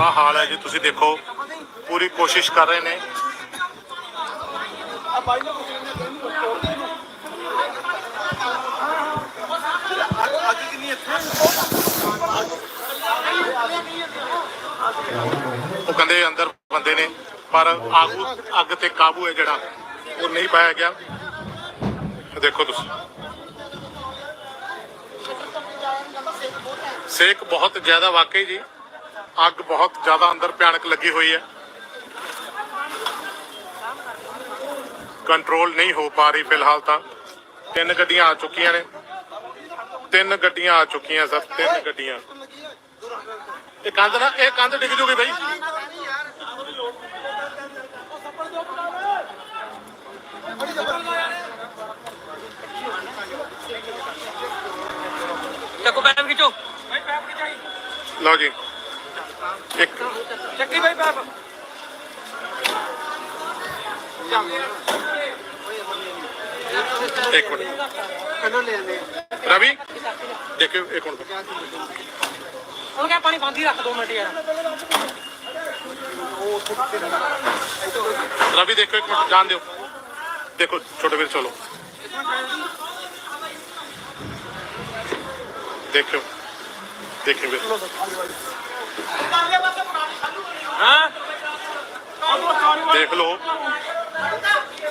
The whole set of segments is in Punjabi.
ਬੁਰਾ ਹਾਲ ਹੈ ਜੀ, ਤੁਸੀਂ ਦੇਖੋ, ਪੂਰੀ ਕੋਸ਼ਿਸ਼ ਕਰ ਰਹੇ ਨੇ। ਉਹ ਕਹਿੰਦੇ ਅੰਦਰ ਬੰਦੇ ਨੇ, ਪਰ ਆਗੂ ਅੱਗ ਤੇ ਕਾਬੂ ਹੈ ਜਿਹੜਾ, ਉਹ ਨਹੀਂ ਪਾਇਆ ਗਿਆ। ਦੇਖੋ ਤੁਸੀਂ। ਸੇਕ ਬਹੁਤ ਜ਼ਿਆਦਾ ਵਾਕਈ ਜੀ। ਅੱਗ ਬਹੁਤ ਜ਼ਿਆਦਾ ਅੰਦਰ ਭਿਆਨਕ ਲੱਗੀ ਹੋਈ ਹੈ। ਕੰਟਰੋਲ ਨਹੀਂ ਹੋ ਪਾ ਰਹੀ ਫਿਲਹਾਲ ਤਾਂ। ਤਿੰਨ ਗੱਡੀਆਂ ਆ ਚੁੱਕੀਆਂ ਨੇ। ਤਿੰਨ ਗੱਡੀਆਂ ਆ ਚੁੱਕੀਆਂ ਸਰ ਤਿੰਨ ਗੱਡੀਆਂ। ਇਹ ਕੰਧ ਨਾ ਇਹ ਕੰਧ ਡਿੱਗ ਜੂਗੀ ਬਈ। ਚੱਕੋ ਪੈਪ ਖਿੱਚੋ। ਲਓ ਜੀ। ਇੱਕ। ਚੱਕੀ ਬਾਈ ਪੈਪ ਇੱਕ ਮਿੰਟ। ਰਵੀ ਦੇਖਿਓ ਇੱਕ ਮਿੰਟ। ਉਹਨੂੰ ਕਿਹਾ ਪਾਣੀ ਬੰਦ ਹੀ ਰੱਖ ਦੋ ਮਿੰਟ ਯਾਰ। ਰਵੀ ਦੇਖੋ ਇੱਕ ਮਿੰਟ ਜਾਣ ਦਿਓ। ਦੇਖੋ ਛੋਟੇ ਵੀਰ ਚਲੋ। ਦੇਖਿਓ ਦੇਖਿਓ ਵੀਰ। ਦੇਖ ਲਓ।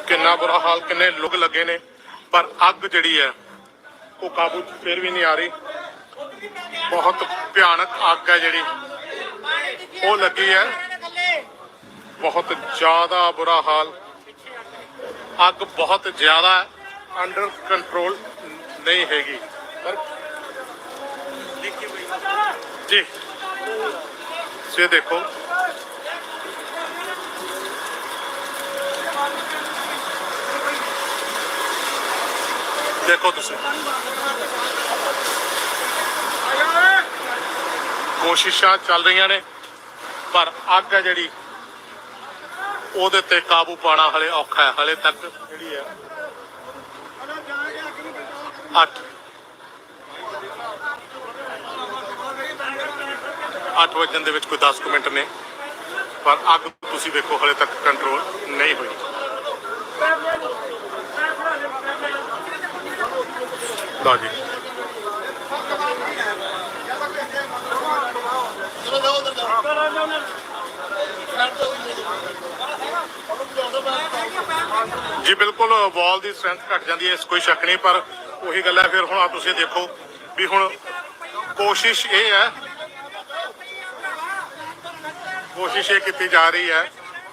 ਕਿੰਨਾ ਬੁਰਾ ਹਾਲ, ਕਿੰਨੇ ਲੁਕ ਲੱਗੇ ਨੇ। ਪਰ ਅੱਗ ਜਿਹੜੀ ਹੈ, ਉਹ ਕਾਬੂ ਫਿਰ ਵੀ ਨਹੀਂ ਆ ਰਹੀ। ਬਹੁਤ ਭਿਆਨਕ ਅੱਗ ਹੈ ਜਿਹੜੀ। ਉਹ ਲੱਗੀ ਹੈ। ਬਹੁਤ ਜ਼ਿਆਦਾ ਬੁਰਾ ਹਾਲ। ਅੱਗ ਬਹੁਤ ਜ਼ਿਆਦਾ ਅੰਡਰ ਕੰਟਰੋਲ ਨਹੀਂ ਹੈਗੀ। ਪਰ ਜੀ। ਸੇ ਦੇਖੋ। ਦੇਖੋ ਤੁਸੀਂ। ਕੋਸ਼ਿਸ਼ਾਂ ਚੱਲ ਰਹੀਆਂ ਨੇ, ਪਰ ਅੱਗ ਹੈ ਜਿਹੜੀ, ਉਹਦੇ ਤੇ ਕਾਬੂ ਪਾਣਾ ਹਲੇ ਔਖਾ ਹੈ। ਹਲੇ ਤੱਕ ਜਿਹੜੀ ਹੈ 8 8 ਵਜਣ ਦੇ ਵਿੱਚ ਕੋਈ 10 ਕੁ ਮਿੰਟ ਨੇ। ਪਰ ਅੱਗ ਤੁਸੀਂ ਦੇਖੋ, ਹਲੇ ਤੱਕ ਕੰਟਰੋਲ ਨਹੀਂ ਹੋਈ। ਲਓ ਜੀ। ਜੀ, ਬਿਲਕੁਲ ਵਾਲ ਦੀ ਸਟਰੈਂਥ ਘਟ ਜਾਂਦੀ ਹੈ, ਇਸ ਕੋਈ ਸ਼ੱਕ ਨਹੀਂ, ਪਰ ਉਹੀ ਗੱਲ ਹੈ, ਫਿਰ ਹੁਣ ਆ ਤੁਸੀਂ ਦੇਖੋ ਵੀ ਹੁਣ ਕੋਸ਼ਿਸ਼ ਇਹ ਹੈ ਕੋਸ਼ਿਸ਼ ਇਹ ਕੀਤੀ ਜਾ ਰਹੀ ਹੈ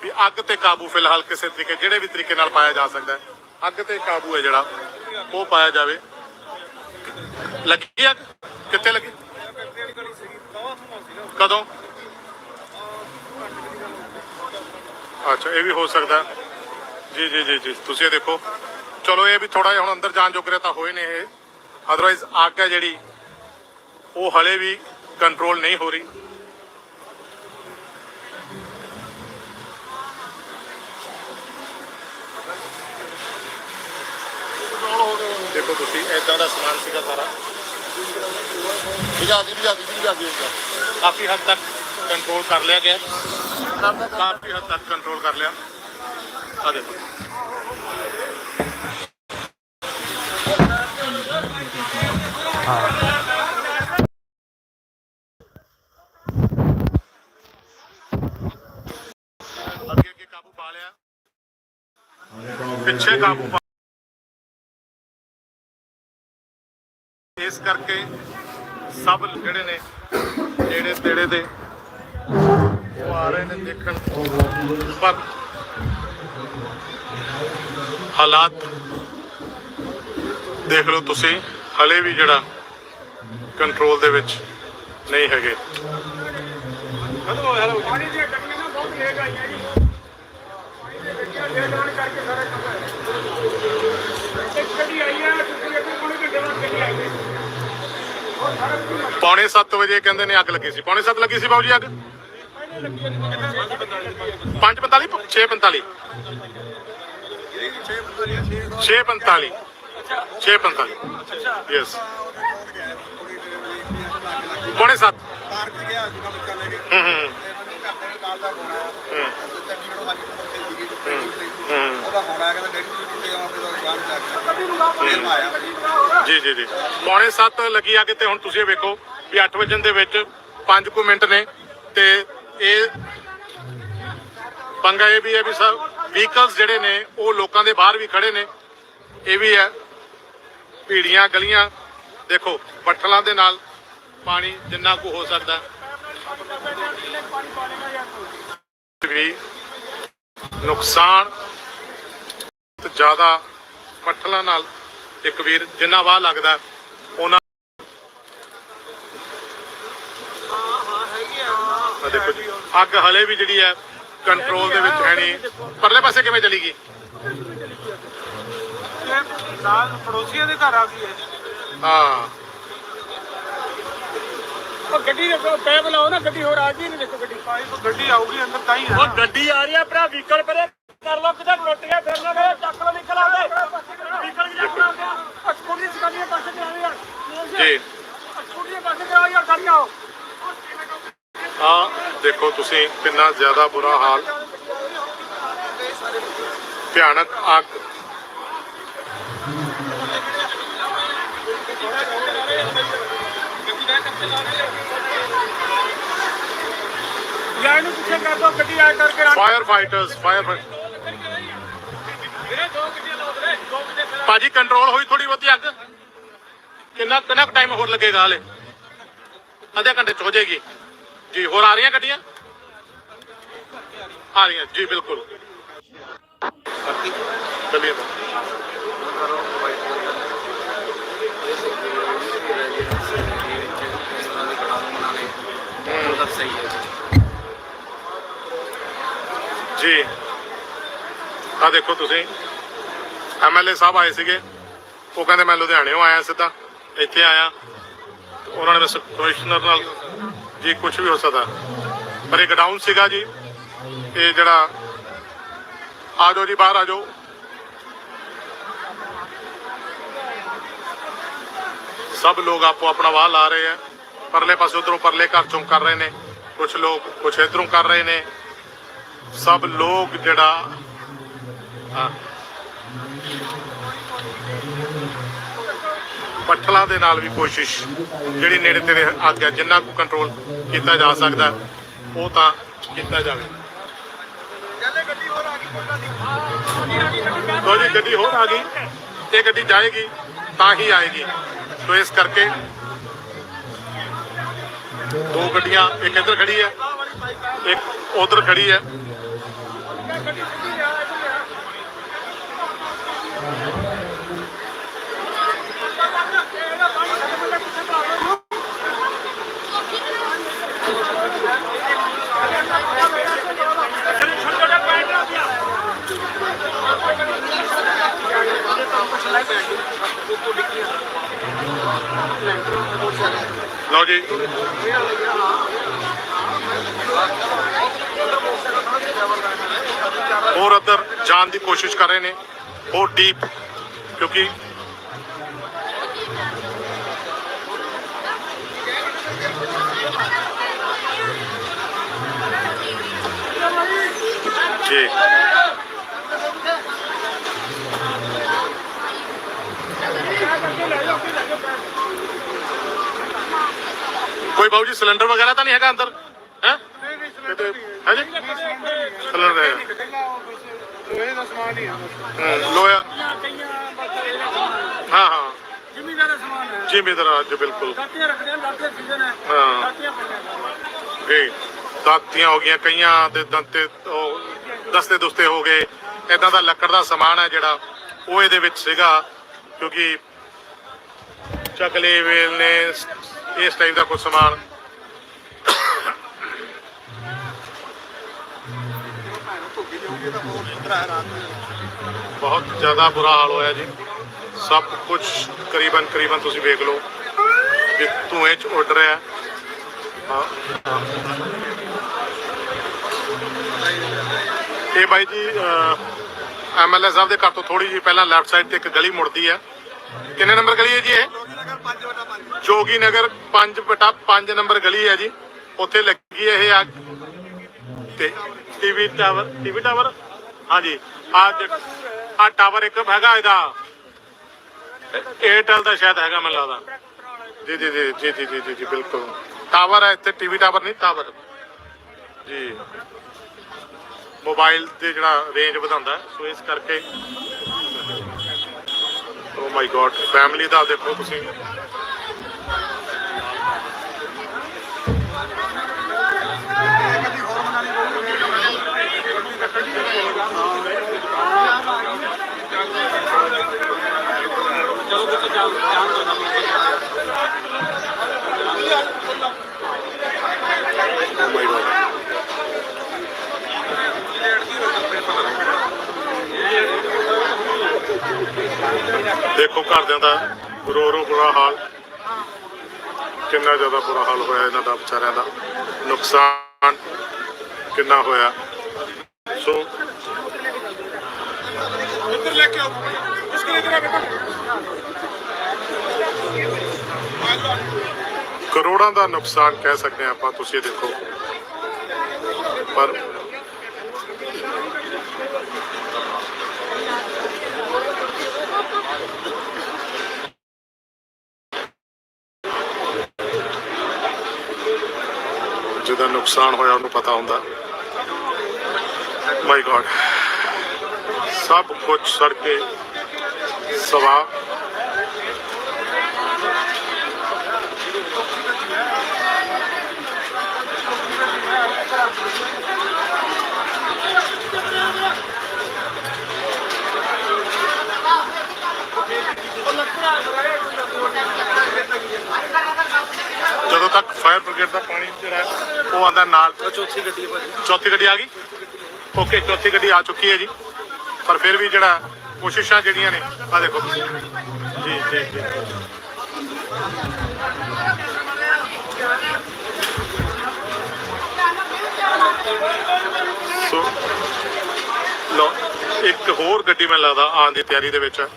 ਵੀ ਅੱਗ ਤੇ ਕਾਬੂ ਫਿਲਹਾਲ ਕਿਸੇ ਤਰੀਕੇ, ਜਿਹੜੇ ਵੀ ਤਰੀਕੇ ਨਾਲ ਪਾਇਆ ਜਾ ਸਕਦਾ ਹੈ, ਅੱਗ ਤੇ ਕਾਬੂ ਹੈ ਜਿਹੜਾ, ਉਹ ਪਾਇਆ ਜਾਵੇ। ਲੱਗੀ ਅੱਗ? ਕਿੱਥੇ ਲੱਗੀ? ਕਦੋਂ? ਅੱਛਾ, ਇਹ ਵੀ ਹੋ ਸਕਦਾ ਜੀ ਜੀ ਜੀ ਜੀ, ਤੁਸੀਂ ਇਹ ਦੇਖੋ। ਚਲੋ, ਇਹ ਵੀ ਥੋੜਾ ਜਿਹਾ ਹੁਣ ਅੰਦਰ ਜਾਣ ਜੋਗ ਰਿਹਾ ਤਾਂ ਹੋਏ ਨੇ ਇਹ। ਅਦਰਵਾਈਜ਼ ਅੱਗ ਹੈ ਜਿਹੜੀ, ਉਹ ਹਲੇ ਵੀ ਕੰਟਰੋਲ ਨਹੀਂ ਹੋ ਰਹੀ। ਦੇਖੋ ਤੁਸੀਂ ਐਦਾਂ ਦਾ ਸਮਾਨ ਸੀਗਾ ਸਾਰਾ। ਬੁਝਾ ਦੀ ਬੁਝਾ ਦੀ ਬੁਝਾ ਦੀ। ਕਾਫੀ ਹੱਦ ਤੱਕ ਕੰਟਰੋਲ ਕਰ ਲਿਆ ਗਿਆ। ਕਾਫੀ ਹੱਦ ਤੱਕ ਕੰਟਰੋਲ ਕਰ ਲਿਆ। ਆ ਦੇਖੋ। ਅੱਗੇ ਅੱਗੇ ਕਾਬੂ ਪਾ ਲਿਆ। ਪਿੱਛੇ ਕਾਬੂ ਇਸ ਕਰਕੇ ਸਭ ਜਿਹੜੇ ਨੇ, ਜਿਹੜੇ ਤੇੜੇ ਦੇ ਉਹ ਆ ਰਹੇ ਨੇ ਦੇਖਣ। ਪਰ ਹਾਲਾਤ ਦੇਖ ਲਓ ਤੁਸੀਂ, ਹਲੇ ਵੀ ਜਿਹੜਾ ਕੰਟਰੋਲ ਦੇ ਵਿੱਚ ਨਹੀਂ ਹੈਗੇ। ਪਾਣੀ ਦੀਆਂ ਗੱਡੀਆਂ ਨਾ ਬਹੁਤ ਲੇਟ ਆਈਆਂ ਜੀ। ਪਾਣੀ ਦੀਆਂ ਗੱਡੀਆਂ ਲੇਟ ਕਰਕੇ ਸਾਰਾ ਕੰਮ ਹੈ ਇੱਕ ਗੱਡੀ ਆਈ ਹੈ ਦੂਸਰੀ ਅੱਗੇ ਪੌਣੇ ਘੰਟੇ ਬਾਅਦ ਗੱਡੀ ਆਈ ਹੈ ਉਹ ਸਾਰਾ ਕੁਝ ਪੌਣੇ 7 ਵਜੇ ਕਹਿੰਦੇ ਨੇ ਅੱਗ ਲੱਗੀ ਸੀ। ਪੌਣੇ 7 ਲੱਗੀ ਸੀ ਬਾਬੂ ਜੀ ਅੱਗ? 5:45 6:45 6:45 6:45 ਯੈਸ ਪੌਣੇ 7 ਪਾਰਕ ਗਿਆ ਸੀਗਾ ਬੱਚਾ ਲੈ ਕੇ। ਹੂੰ ਹੂੰ ਸਾਹਿਬ ਦਾ ਫੋਨ ਆਇਆ। ਹੂੰ। ਤੇ ਟ੍ਰੇਨਿੰਗ ਲਈ ਉਹਦਾ ਆਇਆ ਕਹਿੰਦਾ ਡੈਡੀ ਤੁਸੀਂ ਕਿੱਥੇ ਜਾ ਕੇ ਫਿਰ ਮੈਂ ਆਇਆ। ਜੀ ਜੀ ਜੀ। ਪੌਣੇ 7 ਲੱਗੀ ਆ ਕਿ ਤੇ ਹੁਣ ਤੁਸੀਂ ਇਹ ਵੇਖੋ ਵੀ 8 ਵਜੇ ਦੇ ਵਿੱਚ 5 ਕੁ ਮਿੰਟ ਨੇ ਤੇ ਇਹ ਪੰਗਾ ਇਹ ਵੀ ਹੈ ਵੀ ਸਭ ਵਹੀਕਲਸ ਜਿਹੜੇ ਨੇ ਉਹ ਲੋਕਾਂ ਦੇ ਬਾਹਰ ਵੀ ਖੜੇ ਨੇ। ਇਹ ਵੀ ਹੈ ਭੀੜੀਆਂ ਗਲੀਆਂ ਦੇਖੋ ਬੱਠਲਾਂ ਦੇ ਨਾਲ ਪਾਣੀ ਜਿੰਨਾ ਕੁ ਹੋ ਸਕਦਾ। ਵੀ ਨੁਕਸਾਨ ਜ਼ਿਆਦਾ ਬੱਠਲਾਂ ਨਾਲ ਇੱਕ ਵੀਰ ਜਿੰਨਾ ਵਾਹ ਲੱਗਦਾ ਉਹਨਾਂ ਆ ਦੇਖੋ ਜੀ ਅੱਗ ਹਲੇ ਵੀ ਜਿਹੜੀ ਹੈ ਕੰਟਰੋਲ ਦੇ ਵਿੱਚ ਹੈ ਨਹੀਂ। ਪਰਲੇ ਪਾਸੇ ਕਿਵੇਂ ਚਲੀ ਗਈ? ਨਾਲ ਪੜੋਸੀਆਂ ਦੇ ਘਰ ਆ ਗਈ ਹੈ। ਹਾਂ। ਉਹ ਗੱਡੀ ਦੇ ਪੈ ਬਲਾਓ ਨਾ ਗੱਡੀ ਹੋਰ ਆ ਗਈ ਨਹੀਂ ਦੇਖੋ ਗੱਡੀ। ਭਾਈ ਗੱਡੀ ਆਊਗੀ ਅੰਦਰ ਤਾਂ ਹੀ ਉਹ ਗੱਡੀ ਆ ਰਹੀ ਆ ਭਰਾ ਵਹੀਕਲ ਪਰੇ। ਕਰ ਲੋ ਕਿਤੇ ਰੋਟੀਆਂ ਫਿਰ ਨਾ ਮੇਰੇ ਚੱਕ ਲੋ ਨਿਕਲ ਆਵੇ ਵਹੀਕਲ ਕਿਤੇ ਚੱਕ ਲੋ ਸਕੂਟਰੀ ਸਕਾਲੀ ਪਾਸੇ ਤੇ ਆਓ ਯਾਰ ਜੀ। ਸਕੂਟਰੀ ਪਾਸੇ ਤੇ ਆਓ ਯਾਰ ਗੱਡੀ ਆਓ ਆ ਦੇਖੋ ਤੁਸੀਂ ਕਿੰਨਾ ਜ਼ਿਆਦਾ ਬੁਰਾ ਹਾਲ। ਭਿਆਨਕ ਅੱਗ। ਯਾਰ ਇਹਨੂੰ ਪਿੱਛੇ ਕਰ ਦੋ, ਗੱਡੀ ਆ ਕਰਕੇ ਫਾਇਰ ਫਾਈਟਰਸ ਫਾਇਰ ਵੀਰੇ ਦੋ ਗੱਡੀਆਂ ਲਾਓ ਵੀਰੇ ਦੋ ਗੱਡੀਆਂ ਫਿਰ ਭਾਜੀ ਕੰਟਰੋਲ ਹੋਈ ਥੋੜੀ ਬਹੁਤੀ ਅੱਗ? ਕਿੰਨਾ ਕਿੰਨਾ ਟਾਈਮ ਹੋਰ ਲੱਗੇਗਾ ਹਲੇ? ਅੱਧੇ ਘੰਟੇ ਚ ਹੋ ਜਾਏਗੀ। ਜੀ, ਹੋਰ ਆ ਰਹੀਆਂ ਗੱਡੀਆਂ? ਆ ਰਹੀਆਂ, ਜੀ, ਬਿਲਕੁਲ। ਚਲਿਏ ਜੀ ਆ ਦੇਖੋ ਤੁਸੀਂ। ਐਮਐਲਏ ਸਾਹਿਬ ਆਏ ਸੀਗੇ। ਉਹ ਕਹਿੰਦੇ ਮੈਂ ਲੁਧਿਆਣੇੋਂ ਆਇਆ ਸਿੱਧਾ, ਇੱਥੇ ਆਇਆ। ਉਹਨਾਂ ਨੇ ਬਸ ਕਮਿਸ਼ਨਰ ਨਾਲ ਜੀ ਕੁਝ ਵੀ ਹੋ ਸਕਦਾ। ਪਰ ਇਹ ਗਡਾਊਨ ਸੀਗਾ ਜੀ। ਇਹ ਜਿਹੜਾ, ਆ ਜਾਓ ਜੀ, ਬਾਹਰ ਆ ਜਾਓ। ਸਭ ਲੋਕ ਆਪੋ ਆਪਣਾ ਵਾਹ ਲਾ ਰਹੇ ਆ। ਪਰਲੇ ਪਾਸੇ ਉਧਰੋਂ ਪਰਲੇ ਘਰ ਚੋਂ ਕਰ ਰਹੇ ਨੇ। ਕੁਝ ਲੋਕ ਕੁਝ ਇਧਰੋਂ ਕਰ ਰਹੇ ਨੇ। ਸਭ ਲੋਕ ਜਿਹੜਾ ਹਾਂ। ਪੱਠਲਾਂ ਦੇ ਨਾਲ ਵੀ ਕੋਸ਼ਿਸ਼, ਜਿਹੜੀ ਨੇੜੇ ਤੇੜੇ ਅੱਗ ਹੈ, ਜਿੰਨਾ ਕੁ ਕੰਟਰੋਲ ਕੀਤਾ ਜਾ ਸਕਦਾ, ਉਹ ਤਾਂ ਕੀਤਾ ਜਾਵੇ। ਲੋ ਜੀ, ਗੱਡੀ ਹੋਰ ਆ ਗਈ। ਇਹ ਗੱਡੀ ਜਾਏਗੀ, ਤਾਂ ਹੀ ਆਏਗੀ। ਸੋ ਇਸ ਕਰਕੇ ਦੋ ਗੱਡੀਆਂ, ਇੱਕ ਇੱਧਰ ਖੜੀ ਹੈ, ਇੱਕ ਉਧਰ ਖੜੀ ਹੈ। ਲਓ ਜੀ। ਹੋਰ ਅੰਦਰ ਜਾਣ ਦੀ ਕੋਸ਼ਿਸ਼ ਕਰ ਰਹੇ ਨੇ। ਹੋਰ ਡੀਪ ਕਿਉਂਕਿ ਜੀ। ਕੋਈ ਬਾਊ ਜੀ ਸਿਲੰਡਰ ਵਗੈਰਾ ਤਾਂ ਨਹੀਂ ਹੈਗਾ ਅੰਦਰ? ਹੈ? ਹੈ ਜੀ ਸਿਲੰਡਰ ਹੈ। ਲੋਹੇ ਦਾ ਸਮਾਨ ਹੀ ਆ। ਲੋਹਾ। ਹਾਂ ਹਾਂ। ਜ਼ਿਮੀਦਾਰ ਦਾ ਸਮਾਨ ਹੈ। ਜਿਮੀਦਾਰ ਅੱਜ ਬਿਲਕੁਲ। ਦਾਤੀਆਂ ਰੱਖਦੇ ਆ ਦਾਤੀਆਂ ਸੀਜ਼ਨ ਹੈ। ਹਾਂ। ਦਾਤੀਆਂ ਪਈਆਂ ਜੀ। ਦਾਤੀਆਂ ਹੋ ਗਈਆਂ ਕਈਆਂ ਦੇ ਦੰਤੇ ਉਹ ਦਸਤੇ ਦੁਸਤੇ ਹੋ ਗਏ। ਇਦਾਂ ਦਾ ਲੱਕੜ ਦਾ ਸਮਾਨ ਹੈ ਜਿਹੜਾ ਉਹ ਇਹਦੇ ਵਿੱਚ ਸੀਗਾ ਕਿਉਂਕਿ ਚਕਲੇ ਵੇਲ ਨੇ ਇਸ ਟਾਈਮ ਦਾ ਕੁਝ ਸਮਾਨ। ਬਹੁਤ ਜ਼ਿਆਦਾ ਬੁਰਾ ਹਾਲ ਹੋਇਆ ਜੀ। ਸਭ ਕੁਝ ਕਰੀਬਨ ਕਰੀਬਨ ਤੁਸੀਂ ਵੇਖ ਲਓ ਕਿ ਧੂਏ ਚ ਉੱਡ ਰਿਹਾ। ਇਹ ਬਾਈ ਜੀ ਐਮਐਲਏ ਸਾਹਿਬ ਦੇ ਘਰ ਤੋਂ ਥੋੜੀ ਜਿਹੀ ਪਹਿਲਾਂ ਲੈਫਟ ਸਾਈਡ ਤੇ ਇੱਕ ਗਲੀ ਮੁੜਦੀ ਹੈ। ਕਿੰਨੇ ਨੰਬਰ ਗਲੀ ਹੈ ਜੀ ਇਹ? ਜੋਗੀ ਨਗਰ 5 ਬਟਾ 5 ਨੰਬਰ ਗਲੀ ਹੈ ਜੀ। ਉੱਥੇ ਲੱਗੀ ਇਹ ਅੱਗ। ਤੇ ਟੀਵੀ ਟਾਵਰ ਟੀਵੀ ਟਾਵਰ ਹਾਂਜੀ। ਆ ਆ ਟਾਵਰ ਇੱਕ ਹੈਗਾ ਇਹਦਾ। ਏਅਰਟੈਲ ਦਾ ਸ਼ਾਇਦ ਹੈਗਾ, ਮੈਨੂੰ ਲੱਗਦਾ। ਜੀ ਜੀ ਜੀ ਜੀ ਜੀ ਜੀ ਜੀ ਬਿਲਕੁਲ। ਟਾਵਰ ਹੈ ਇੱਥੇ ਟੀਵੀ ਟਾਵਰ ਨਹੀਂ ਟਾਵਰ ਜੀ। ਮੋਬਾਈਲ ਤੇ ਜਿਹੜਾ ਰੇਂਜ ਵਧਾਉਂਦਾ ਸੋ ਇਸ ਕਰਕੇ ਮਾਈ ਗॉड ਫੈਮਿਲੀ ਦਾ ਦੇਖੋ ਤੁਸੀਂ। oh ਦੇਖੋ ਘਰਦਿਆਂ ਦਾ ਰੋ ਰੋ ਬੁਰਾ ਹਾਲ। ਕਿੰਨਾ ਜ਼ਿਆਦਾ ਬੁਰਾ ਹਾਲ ਹੋਇਆ ਇਹਨਾਂ ਦਾ ਵਿਚਾਰਿਆਂ ਦਾ। ਨੁਕਸਾਨ ਕਿੰਨਾ ਹੋਇਆ। ਸੋ ਇੱਧਰ ਲੈ ਕੇ ਆਓ। ਇਸ ਇੱਧਰ ਆ ਬੇਟਾ ਕਰੋੜਾਂ ਦਾ ਨੁਕਸਾਨ ਕਹਿ ਸਕਦੇ ਆਪਾਂ ਤੁਸੀਂ ਇਹ ਦੇਖੋ। ਪਰ ਜਿਹਦਾ ਨੁਕਸਾਨ ਹੋਇਆ ਉਹਨੂੰ ਪਤਾ ਹੁੰਦਾ। ਮਾਈ ਗॉड ਸਭ ਕੁਝ ਸੜ ਕੇ ਸਵਾ। ਜਦੋਂ ਤੱਕ ਫਾਇਰ ਬ੍ਰਿਗੇਡ ਦਾ ਪਾਣੀ ਜਿਹੜਾ ਹੈ, ਉਹ ਆਂਦਾ ਨਾਲ। ਚੌਥੀ ਗੱਡੀ ਹੈ ਭਾਜੀ। ਚੌਥੀ ਗੱਡੀ ਆ ਗਈ? ਓਕੇ ਚੌਥੀ ਗੱਡੀ ਆ ਚੁੱਕੀ ਹੈ ਜੀ। ਪਰ ਫਿਰ ਵੀ ਜਿਹੜਾ ਕੋਸ਼ਿਸ਼ਾਂ ਜਿਹੜੀਆਂ ਨੇ ਆ ਦੇਖੋ। ਤੁਸੀਂ। ਜੀ ਜੀ ਜੀ। ਸੋ ਲੋ ਇੱਕ ਹੋਰ ਗੱਡੀ ਮੈਨੂੰ ਲੱਗਦਾ ਆਉਣ ਦੀ ਤਿਆਰੀ ਦੇ ਵਿੱਚ ਹੈ।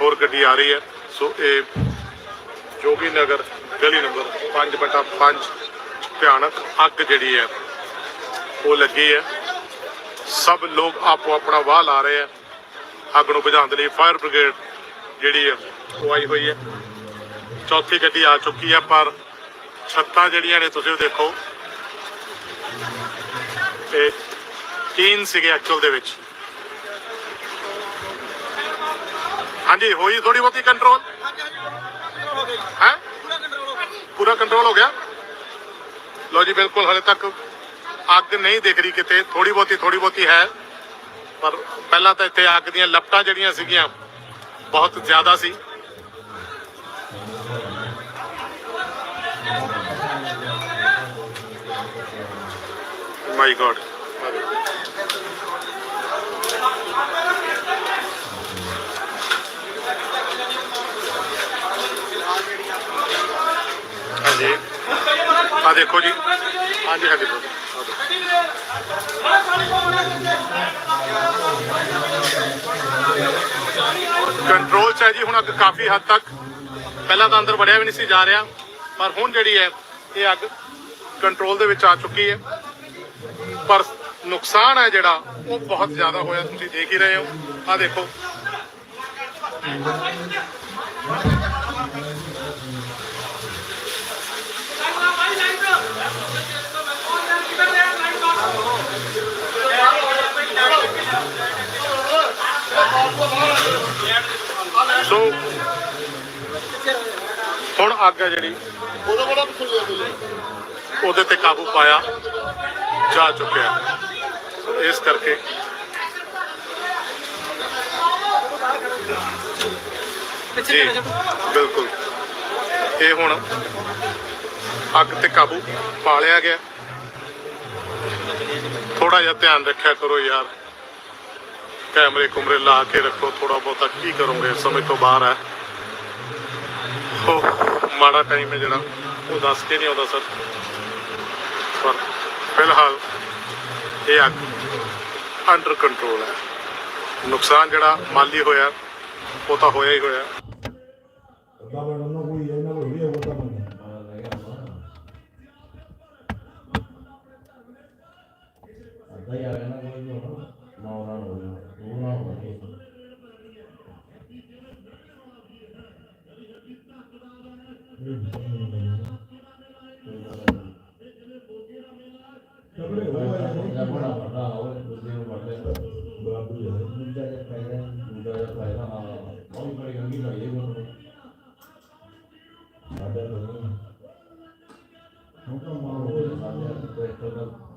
ਹੋਰ ਗੱਡੀ ਆ ਰਹੀ ਹੈ। ਸੋ ਇਹ ਜੋਗੀ ਨਗਰ ਗਲੀ ਨੰਬਰ 5 ਬਟਾ 5 ਭਿਆਨਕ ਅੱਗ ਜਿਹੜੀ ਹੈ ਉਹ ਲੱਗੀ ਹੈ। ਸਭ ਲੋਕ ਆਪੋ ਆਪਣਾ ਵਾਹ ਲਾ ਰਹੇ ਆ ਅੱਗ ਨੂੰ ਬੁਝਾਉਣ ਦੇ ਲਈ ਫਾਇਰ ਬ੍ਰਿਗੇਡ ਜਿਹੜੀ ਹੈ ਉਹ ਆਈ ਹੋਈ ਹੈ। ਚੌਥੀ ਗੱਡੀ ਆ ਚੁੱਕੀ ਹੈ ਪਰ ਛੱਤਾਂ ਜਿਹੜੀਆਂ ਨੇ ਤੁਸੀਂ ਉਹ ਦੇਖੋ। ਇਹ ਟੀਨ ਸੀਗੇ ਐਕਚੁਅਲ ਦੇ ਵਿੱਚ। ਹਾਂਜੀ ਹੋਈ ਥੋੜੀ ਬਹੁਤੀ ਕੰਟਰੋਲ ਹੈ? ਪੂਰਾ ਕੰਟਰੋਲ ਹੋ ਗਿਆ। ਲੋ ਜੀ, ਬਿਲਕੁਲ ਹਲੇ ਤੱਕ ਅੱਗ ਨਹੀਂ ਦਿਖ ਰਹੀ ਕਿਤੇ। ਥੋੜੀ ਬਹੁਤੀ ਥੋੜੀ ਬਹੁਤੀ ਹੈ, ਪਰ ਪਹਿਲਾਂ ਤਾਂ ਇੱਥੇ ਅੱਗ ਦੀਆਂ ਲਪਟਾਂ ਜਿਹੜੀਆਂ ਸੀਗੀਆਂ, ਬਹੁਤ ਜ਼ਿਆਦਾ ਸੀ। ਮਾਈ ਗॉड ਆ ਦੇਖੋ ਜੀ। ਹਾਂਜੀ ਹਾਂਜੀ। ਕੰਟਰੋਲ ਚ ਹੈ ਜੀ, ਹੁਣ ਅੱਗ ਕਾਫੀ ਹੱਦ ਤੱਕ। ਪਹਿਲਾਂ ਤਾਂ ਅੰਦਰ ਵੜਿਆ ਵੀ ਨਹੀਂ ਸੀ, ਜਾ ਰਿਹਾ। ਪਰ ਹੁਣ ਜਿਹੜੀ ਹੈ, ਇਹ ਅੱਗ ਕੰਟਰੋਲ ਦੇ ਵਿੱਚ ਆ ਚੁੱਕੀ ਹੈ। ਪਰ ਨੁਕਸਾਨ ਹੈ ਜਿਹੜਾ, ਉਹ ਬਹੁਤ ਜ਼ਿਆਦਾ ਹੋਇਆ, ਤੁਸੀਂ ਦੇਖ ਹੀ ਰਹੇ ਹੋ। ਆ ਦੇਖੋ। ਸੋ, ਹੁਣ ਅੱਗ ਹੈ ਜਿਹੜੀ। ਉਹਦੇ ਤੇ ਕਾਬੂ ਪਾਇਆ ਜਾ ਚੁੱਕਿਆ। ਇਸ ਕਰਕੇ ਜੀ, ਬਿਲਕੁਲ। ਇਹ ਹੁਣ ਅੱਗ ਤੇ ਕਾਬੂ ਪਾ ਲਿਆ ਗਿਆ। ਥੋੜਾ ਜਿਹਾ ਧਿਆਨ ਰੱਖਿਆ ਕਰੋ ਯਾਰ। ਕੈਮਰੇ ਕੁਮਰੇ ਲਾ ਕੇ ਰੱਖੋ ਥੋੜਾ ਬਹੁਤਾ ਕੀ ਕਰੋਗੇ? ਸਮਝ ਤੋਂ ਬਾਹਰ ਹੈ। ਹੋ ਮਾੜਾ ਟਾਈਮ ਹੈ ਜਿਹੜਾ। ਉਹ ਦੱਸ ਕੇ ਨਹੀਂ ਆਉਂਦਾ, ਸਰ। ਪਰ ਫਿਲਹਾਲ ਇਹ ਅੱਗ ਅੰਡਰ ਕੰਟਰੋਲ ਹੈ। ਨੁਕਸਾਨ ਜਿਹੜਾ ਮਾਲੀ ਹੋਇਆ, ਉਹ ਤਾਂ ਹੋਇਆ ਹੀ ਹੋਇਆ।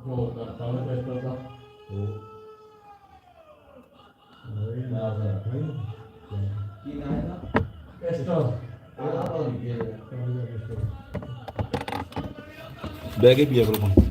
ਦਾ ਜੋ ਕਰਤਾ ਦਾ ਨਾ ਕੀ ਨਾਮ ਹੈ ਨਾ ਕੈਸਟਰ ਹੈ? ਬਹਿ ਕੇ ਪੀਆ ਕਰੋ